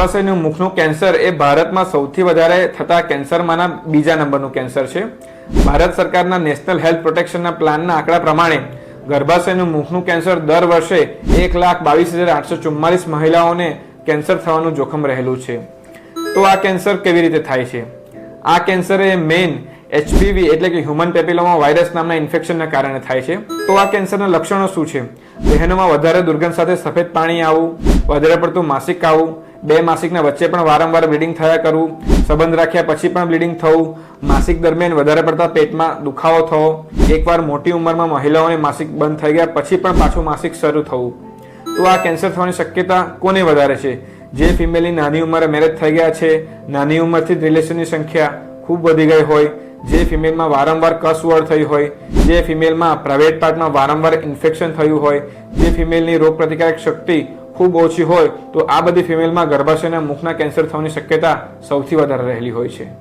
ગર્ભાશયનું મુખનું cancer એ ભારતમાં સૌથી વધારે થતા કેન્સરમાંના બીજા નંબરનું કેન્સર છે. ભારત સરકારના નેશનલ હેલ્થ પ્રોટેક્શનના પ્લાનના આંકડા પ્રમાણે ગર્ભાશયનું મુખનું કેન્સર દર વર્ષે એક લાખ બાવીસ હજાર આઠસો ચુમ્માલીસ મહિલાઓને કેન્સર થવાનું જોખમ રહેલું છે. તો આ કેન્સર કેવી રીતે થાય છે? આ કેન્સર એ મેઇન એચપીવી એટલે કે હ્યુમન પેપિલોમા વાયરસ નામના ઇન્ફેક્શનના કારણે થાય છે. તો આ કેન્સરના લક્ષણો શું છે? બહેનોમાં વધારે દુર્ગંધ સાથે સફેદ પાણી આવવું, વધારે પડતું માસિક આવવું બે માસિકના વચ્ચે પણ વારંવાર બ્લીડિંગ થયા કરવું સંબંધ રાખ્યા પછી પણ બ્લીડિંગ થવું. માસિક દરમિયાન વધારે પડતા પેટમાં દુખાવો થવો. એકવાર મોટી ઉંમરમાં મહિલાઓને માસિક બંધ થઈ ગયા પછી પણ પાછું માસિક શરૂ થવું. તો આ કેન્સર થવાની શક્યતા કોને વધારે છે? જે ફિમેલની નાની ઉંમરે મેરેજ થઈ ગયા છે, નાની ઉંમરથી જ રિલેશનની સંખ્યા ખૂબ વધી ગઈ હોય. જે ફિમેલમાં વારંવાર કસવડ થઈ હોય, જે ફિમેલમાં પ્રાઇવેટ પાર્ટમાં વારંવાર ઇન્ફેક્શન થયું હોય, જે ફિમેલની રોગપ્રતિકારક શક્તિ ખૂબ ઓછી હોય તો આ બધી ફિમેલમાં ગર્ભાશયના મુખના કેન્સર થવાની શક્યતા સૌથી વધારે રહેલી હોય છે.